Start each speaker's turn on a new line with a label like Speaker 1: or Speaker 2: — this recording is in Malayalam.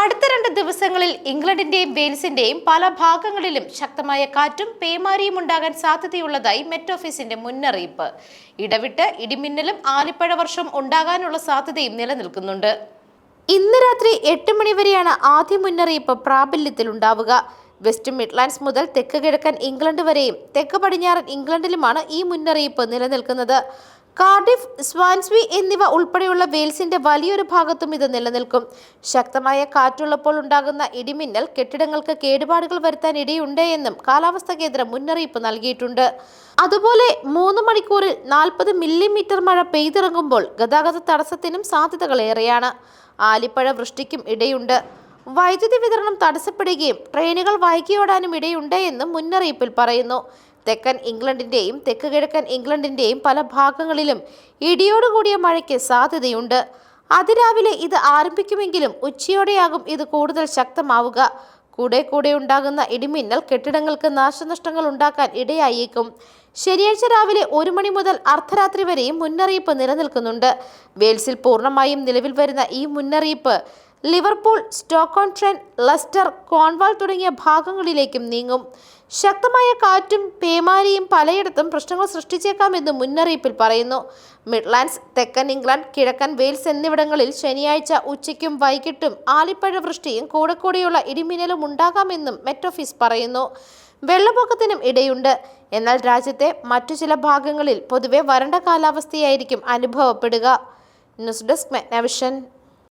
Speaker 1: അടുത്ത രണ്ട് ദിവസങ്ങളിൽ ഇംഗ്ലണ്ടിന്റെയും വെയിൽസിന്റെയും പല ഭാഗങ്ങളിലും ശക്തമായ കാറ്റും പേമാരിയും ഉണ്ടാകാൻ സാധ്യതയുള്ളതായി മെറ്റ് ഓഫീസിന്റെ മുന്നറിയിപ്പ്. ഇടവിട്ട് ഇടിമിന്നലും ആലിപ്പഴ വർഷവും ഉണ്ടാകാനുള്ള സാധ്യതയും നിലനിൽക്കുന്നുണ്ട്. ഇന്ന് രാത്രി എട്ട് മണിവരെയാണ് ആദ്യ മുന്നറിയിപ്പ് പ്രാബല്യത്തിൽ ഉണ്ടാവുക. വെസ്റ്റ് മിഡ്ലാൻഡ്സ് മുതൽ തെക്ക് കിഴക്കൻ ഇംഗ്ലണ്ട് വരെയും തെക്ക് പടിഞ്ഞാറൻ ഇംഗ്ലണ്ടിലുമാണ് ഈ മുന്നറിയിപ്പ് നിലനിൽക്കുന്നത്. കാർഡിഫ് സ്വാൻസ്വി എന്നിവ ഉൾപ്പെടെയുള്ള വെയിൽസിന്റെ വലിയൊരു ഭാഗത്തും ഇത് നിലനിൽക്കും. ശക്തമായ കാറ്റുള്ളപ്പോൾ ഉണ്ടാകുന്ന ഇടിമിന്നൽ കെട്ടിടങ്ങൾക്ക് കേടുപാടുകൾ വരുത്താൻ ഇടയുണ്ട് എന്നും കാലാവസ്ഥാ കേന്ദ്രം മുന്നറിയിപ്പ് നൽകിയിട്ടുണ്ട്. അതുപോലെ മൂന്ന് മണിക്കൂറിൽ നാൽപ്പത് മില്ലിമീറ്റർ മഴ പെയ്തിറങ്ങുമ്പോൾ ഗതാഗത തടസ്സത്തിനും സാധ്യതകൾ ഏറെയാണ് ആലിപ്പഴ വൃഷ്ടിക്കും ഇടയുണ്ട്. വൈദ്യുതി വിതരണം തടസ്സപ്പെടുകയും ട്രെയിനുകൾ വൈകിയോടാനും ഇടയുണ്ട് എന്നും മുന്നറിയിപ്പിൽ പറയുന്നു. തെക്കൻ ഇംഗ്ലണ്ടിന്റെയും തെക്ക് കിഴക്കൻ ഇംഗ്ലണ്ടിന്റെയും പല ഭാഗങ്ങളിലും ഇടിയോടുകൂടിയ മഴയ്ക്ക് സാധ്യതയുണ്ട്. അതിരാവിലെ ഇത് ആരംഭിക്കുമെങ്കിലും ഉച്ചയോടെയാകും ഇത് കൂടുതൽ ശക്തമാവുക. കൂടെ കൂടെ ഉണ്ടാകുന്ന ഇടിമിന്നൽ കെട്ടിടങ്ങൾക്ക് നാശനഷ്ടങ്ങൾ ഉണ്ടാക്കാൻ ഇടയായേക്കും. ശനിയാഴ്ച രാവിലെ ഒരു മണി മുതൽ അർദ്ധരാത്രി വരെയും മുന്നറിയിപ്പ് നിലനിൽക്കുന്നുണ്ട്. വെയിൽസിൽ പൂർണമായും നിലവിൽ വരുന്ന ഈ മുന്നറിയിപ്പ് ലിവർപൂൾ സ്റ്റോക്കോൺ ട്രെൻ ലസ്റ്റർ കോൺവാൾ തുടങ്ങിയ ഭാഗങ്ങളിലേക്കും നീങ്ങും. ശക്തമായ കാറ്റും പേമാരിയും പലയിടത്തും പ്രശ്നങ്ങൾ സൃഷ്ടിച്ചേക്കാമെന്ന് മുന്നറിയിപ്പിൽ പറയുന്നു. മിഡ്ലാൻഡ്സ് തെക്കൻ ഇംഗ്ലണ്ട് കിഴക്കൻ വെയിൽസ് എന്നിവിടങ്ങളിൽ ശനിയാഴ്ച ഉച്ചയ്ക്കും വൈകിട്ടും ആലിപ്പഴ വൃഷ്ടിയും കൂടെ കൂടെയുള്ള ഇടിമിന്നലും ഉണ്ടാകാമെന്നും മെറ്റ് ഓഫീസ് പറയുന്നു. വെള്ളപ്പൊക്കത്തിനും ഇടയുണ്ട്. എന്നാൽ രാജ്യത്തെ മറ്റു ചില ഭാഗങ്ങളിൽ പൊതുവെ വരണ്ട കാലാവസ്ഥയായിരിക്കും അനുഭവപ്പെടുക. News desk മെഗ്നവിഷൻ.